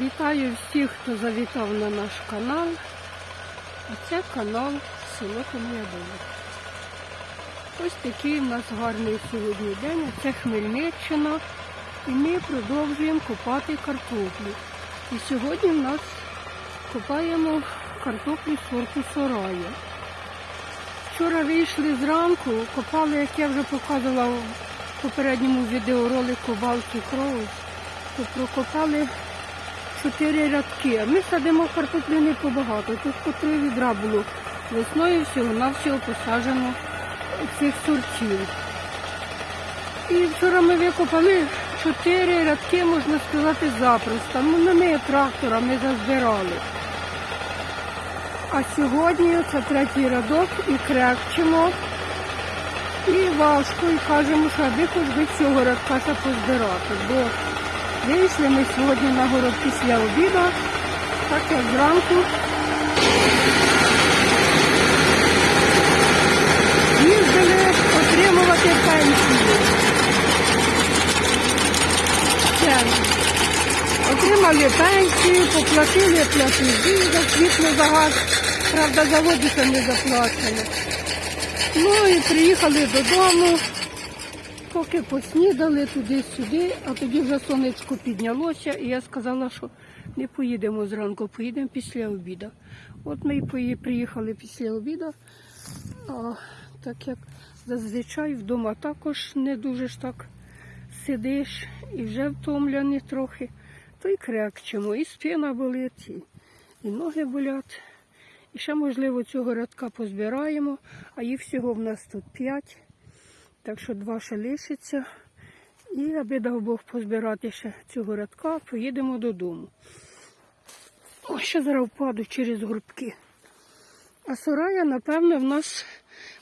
Вітаю всіх, хто завітав на наш канал. А це канал Село Ком'ядове. Ось такий у нас гарний сьогодні день. Це Хмельниччина. І ми продовжуємо копати картоплю. І сьогодні в нас копаємо картоплю сорту Сорая. Вчора вийшли зранку, копали, як я вже показувала в попередньому відеоролику Балті Кроуз, то прокопали чотири рядки. А ми садимо картоплю не побагато. Тут по три відра було весною всього на всього посаджено цих сортів. І вчора ми викопали чотири рядки, можна сказати, запросто. Ну, не ми трактора, ми зазбирали. А сьогодні це третій рядок і крекчимо. І важко, і кажемо, що аби хоч би цього рядка позбирати. Бо вийшли ми сьогодні на город після обіду, так як зранку. Їздили отримувати пенсію. Це, Отримали пенсію, поплатили платежі за світло за газ. Правда, за воду ще не заплачено. Ну і приїхали додому, поки поснідали туди-сюди, а тоді вже сонечко піднялося, і я сказала, що не поїдемо зранку, поїдемо після обіду. От ми і приїхали після обіду, а так як зазвичай вдома також не дуже ж так сидиш і вже втомлений трохи, то й крекчемо, і спина болить, і, і ноги болять. І ще, можливо, цього рядка позбираємо, а їх всього в нас тут п'ять. Так що два ще лишиться. І аби дав Бог позбирати ще цього рядка, поїдемо додому. О, ще зараз впаду через горбки. А сорая, напевно, в нас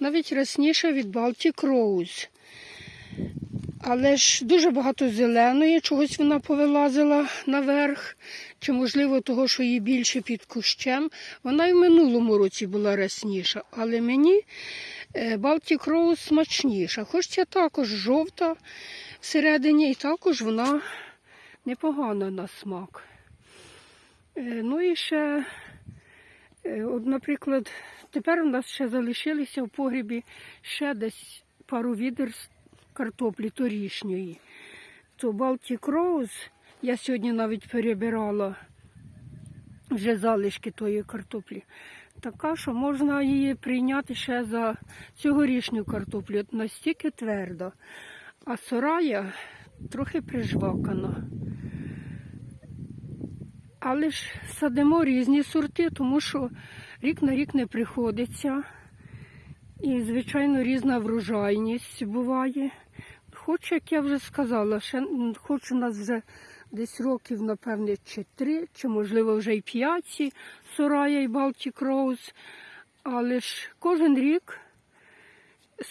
навіть рясніша від Baltic Rose. Але ж дуже багато зеленої, чогось вона повилазила наверх, чи можливо того, що її більше під кущем. Вона і в минулому році була рясніша, але мені Baltic Rose смачніша. Хоч ця також жовта всередині, і також вона непогана на смак. Е, Ну і ще, е, от, наприклад, тепер у нас ще залишилися в погрібі ще десь пару відер картоплі торішньої. То Baltic Rose, я сьогодні навіть перебирала вже залишки тої картоплі. Така, що можна її прийняти ще за цьогорічну картоплю. Настільки тверда. А сорая трохи прижвакана. Але ж садимо різні сорти, тому що рік на рік не приходиться. І, звичайно, різна врожайність буває. Хоч, як я вже сказала, ще, хоч у нас вже десь років, напевне, чи три, чи можливо вже й п'ять Сорая і Baltic Rose. Але ж кожен рік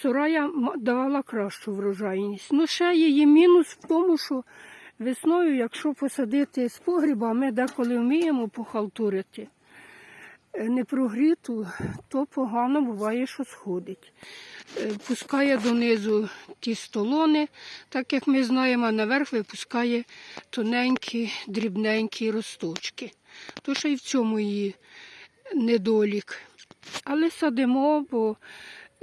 Сорая давала кращу врожайність. Ну, ще її мінус в тому, що весною, якщо посадити з погріба, ми деколи вміємо похалтурити е, не прогріту, то погано буває, що сходить. Е, Пускає донизу ті столони, так як ми знаємо, наверх випускає тоненькі, дрібненькі росточки. То ще й в цьому її недолік. Але садимо, бо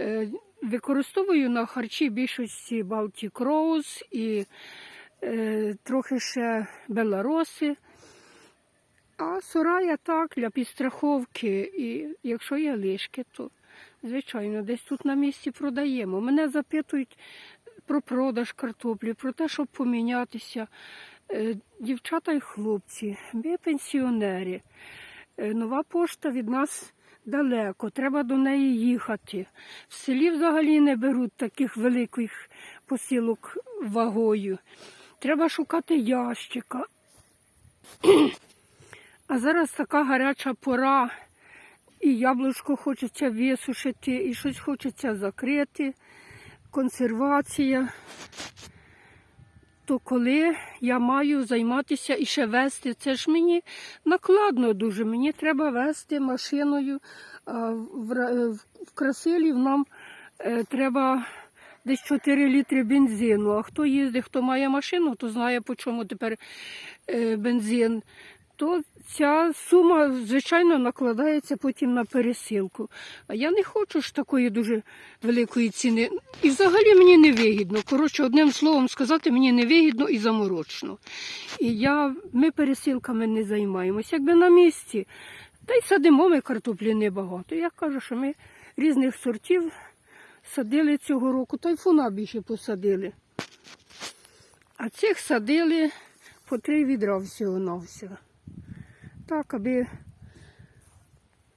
е, використовую на харчі більшості Baltic Rose і е, трохи ще белароси. А сорая так, для підстраховки. І якщо є лишки, то звичайно десь тут на місці продаємо. Мене запитують про продаж картоплі, про те, щоб помінятися. Е, Дівчата і хлопці, ми пенсіонери. Е, Нова пошта від нас далеко, треба до неї їхати. В селі взагалі не беруть таких великих посилок вагою. Треба шукати ящика. А зараз така гаряча пора, і яблучко хочеться висушити, і щось хочеться закрити, консервація. То коли я маю займатися і ще вести, це ж мені накладно дуже. Мені треба вести машиною. А в, Ра- Красилів нам е, треба десь 4 літри бензину. А хто їздить, хто має машину, то знає, по чому тепер е, бензин. То ця сума, звичайно, накладається потім на пересилку. А я не хочу ж такої дуже великої ціни. І взагалі мені не вигідно. Коротше, одним словом сказати, мені не вигідно і заморочно. І я, ми пересилками не займаємося. Якби на місці, та й садимо ми картоплі небагато. Я кажу, що ми різних сортів садили цього року, тайфуна більше посадили. А цих садили по три відра всього на всього. Так, аби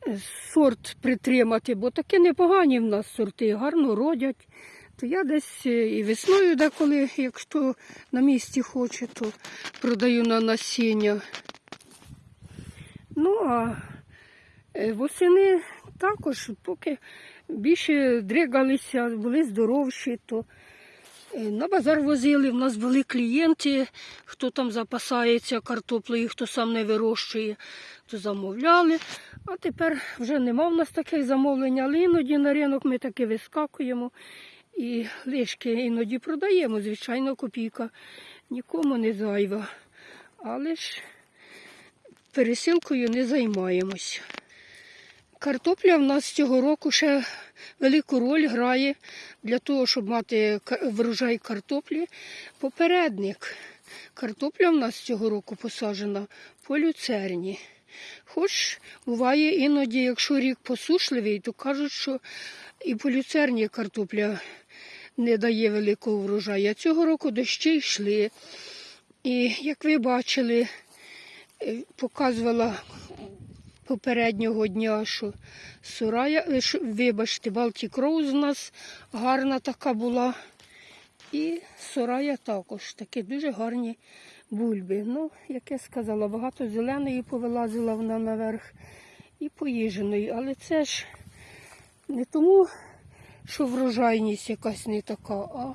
е, сорт притримати, бо такі непогані в нас сорти, гарно родять. То я десь е, і весною деколи, якщо на місці хоче, то продаю на насіння. Ну, а е, восени також, поки більше дригалися, були здоровші, то На базар возили, в нас були клієнти, хто там запасається картоплею, хто сам не вирощує, то замовляли. А тепер вже нема в нас таких замовлень, але іноді на ринок ми таки вискакуємо і лишки іноді продаємо. Звичайно, копійка нікому не зайва. Але ж пересилкою не займаємось. Картопля в нас цього року ще велику роль грає для того, щоб мати врожай картоплі. Попередник. Картопля в нас цього року посаджена по люцерні. Хоч буває іноді, якщо рік посушливий, то кажуть, що і по люцерні картопля не дає великого врожаю. Цього року дощі йшли. І як ви бачили, е, показувала попереднього дня, що Сурая, е, вибачте, Балтік Роуз у нас гарна така була. І Сурая також такі дуже гарні бульби. Ну, як я сказала, багато зеленої повилазила вона наверх і поїженої. Але це ж не тому, що врожайність якась не така, а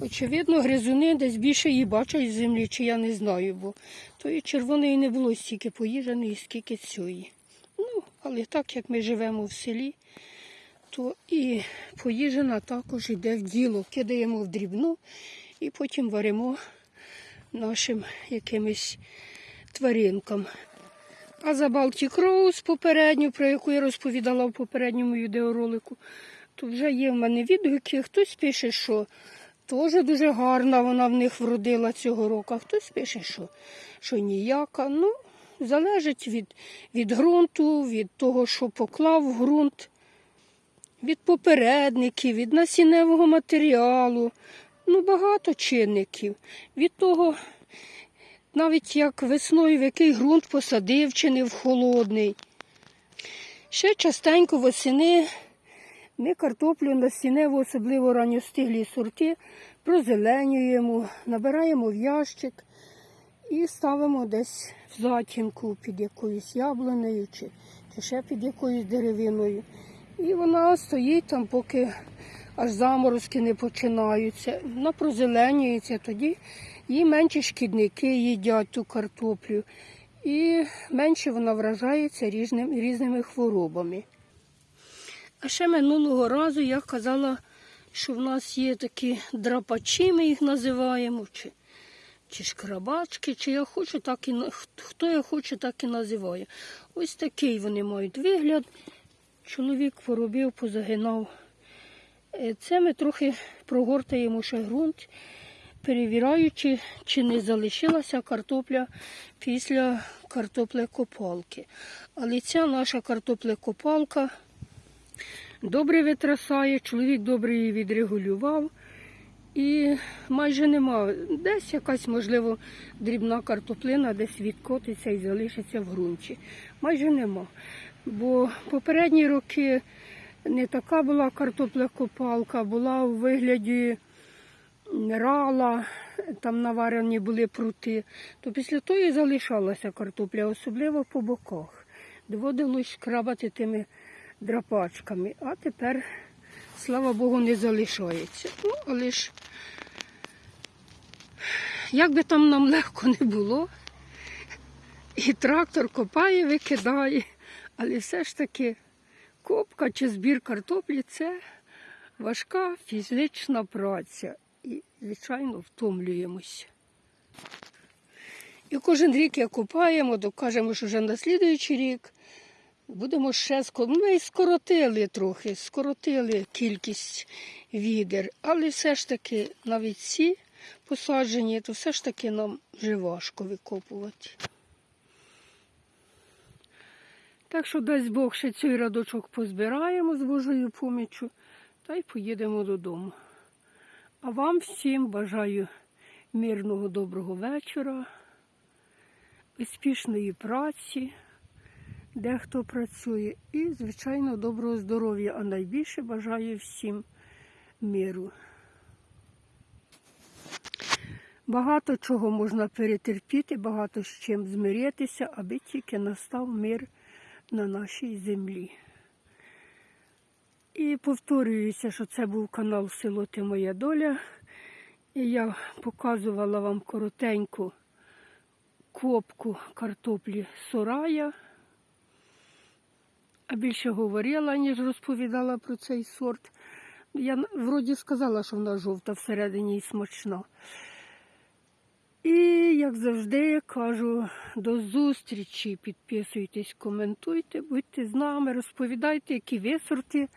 очевидно, гризуни десь більше її бачать з землі, чи я не знаю, бо тої червоної не було стільки поїженої, скільки цієї. Але так як ми живемо в селі, то і поїжена також йде в діло. Кидаємо в дрібну і потім варимо нашим якимось тваринкам. А за Baltic Rose попередню, про яку я розповідала в попередньому відеоролику, то вже є в мене відгуки. Хтось пише, що теж дуже гарна вона в них вродила цього року, а хтось пише, що, що ніяка. Ну, залежить від, від ґрунту, від того, що поклав в ґрунт, від попередників, від насінневого матеріалу. Ну, багато чинників. Від того, навіть як весною в який ґрунт посадив, чи не в холодний. Ще частенько восени ми картоплю насінневу, особливо ранньостиглі сорти, прозеленюємо, набираємо в ящик і ставимо десь в затінку під якоюсь яблунею чи, чи ще під якоюсь деревиною. І вона стоїть там, поки аж заморозки не починаються. Вона прозеленюється, тоді її менші шкідники їдять ту картоплю. І менше вона вражається різним, різними хворобами. А ще минулого разу я казала, що в нас є такі драпачі, ми їх називаємо, чи, чи шкрабачки, чи я хочу, так і хто я хоче, так і називає. Ось такий вони мають вигляд. Чоловік поробив, позагинав. Е, Це ми трохи прогортаємо ще ґрунт, перевіряючи, чи не залишилася картопля після картоплекопалки. Але ця наша картоплекопалка добре витрасає, чоловік добре її відрегулював. І майже нема. Десь якась, можливо, дрібна картоплина десь відкотиться і залишиться в ґрунті. Майже нема. Бо попередні роки не така була картоплекопалка, була у вигляді рала, там наварені були прути. То після того і залишалася картопля, особливо по боках. Доводилось шкрабати тими драпачками. А тепер, слава Богу, не залишається. Ну, але ж, як би там нам легко не було, і трактор копає, викидає, але все ж таки копка чи збір картоплі це важка фізична праця. І, звичайно, втомлюємося. І кожен рік як купаємо, то кажемо, що вже на слідуючий рік будемо ще ско- ну, Ми і скоротили трохи, скоротили кількість відер, але все ж таки навіть ці посаджені, то все ж таки нам вже важко викопувати. Так що дасть Бог ще цей радочок позбираємо з Божою поміччю та й поїдемо додому. А вам всім бажаю мирного доброго вечора, успішної праці, де хто працює, і, звичайно, доброго здоров'я, а найбільше бажаю всім миру. Багато чого можна перетерпіти, багато з чим змиритися, аби тільки настав мир на нашій землі. І повторююся, що це був канал Село Ти Моя Доля. І я показувала вам коротеньку копку картоплі сорая. Більше говорила, ніж розповідала про цей сорт. Я вроді сказала, що вона жовта всередині і смачна. І, як завжди, кажу, до зустрічі. Підписуйтесь, коментуйте, будьте з нами, розповідайте, які ви сорти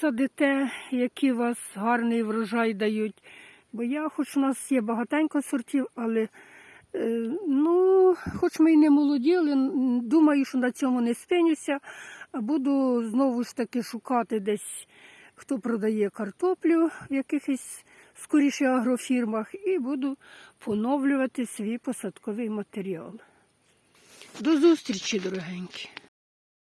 садите, які у вас гарний врожай дають. Бо я, хоч у нас є багатенько сортів, але ну, хоч ми й не молоді, але думаю, що на цьому не спинюся, буду знову ж таки шукати десь, хто продає картоплю в якихось скоріше агрофірмах, і буду поновлювати свій посадковий матеріал. До зустрічі, дорогенькі!